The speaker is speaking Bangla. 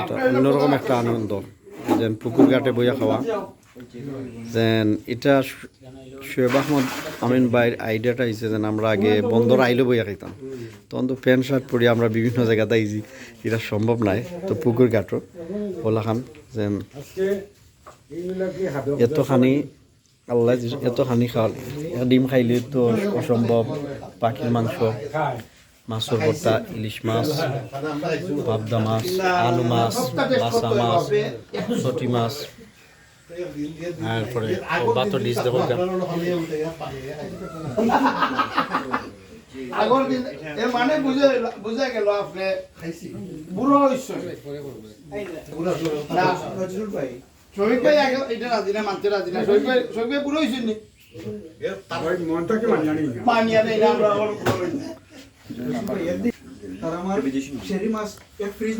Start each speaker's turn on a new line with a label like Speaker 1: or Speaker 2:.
Speaker 1: এটা অন্যরকম একটা আনন্দ। যেন পুকুর ঘাটে বইয়া খাওয়া। যেন এটা শোয়েব আহমদ আমিন ভাইয়ের আইডিয়াটা হয়েছে যেন আমরা আগে বন্দর আইলে বইয়া খাইতাম। তখন তো প্যান্ট, শার্ট পরে আমরা বিভিন্ন জায়গাতে আইছি। এটা সম্ভব নাই। তো পুকুর ঘাটও। ওলা খান যেন এতখানি আল্লাহ এতখানি খাওয়ালে। ডিম খাইলে তো অসম্ভব, পাখির মাংস। মাছের ভর্তা ইলিশ মাছ পাবদা মাছ আলু মাছ বাসা মাছ ছটি মাছ তারপরে বাতো।
Speaker 2: দিন এ মানে বুজে বুজা গেল আপনি বুড়ো হইছে শহীদ ভাই আগে এটা রাজি না মানতে রাজি না শহীদ ভাই শহীদ ভাই বুড়ো হইছেন নি
Speaker 3: মনটাকে মানিয়ে নিই
Speaker 2: মানিয়া নেই আমরা আমার বুড়ো হইছি।
Speaker 4: তার আমার শেরি মাছ এক ফ্রিজ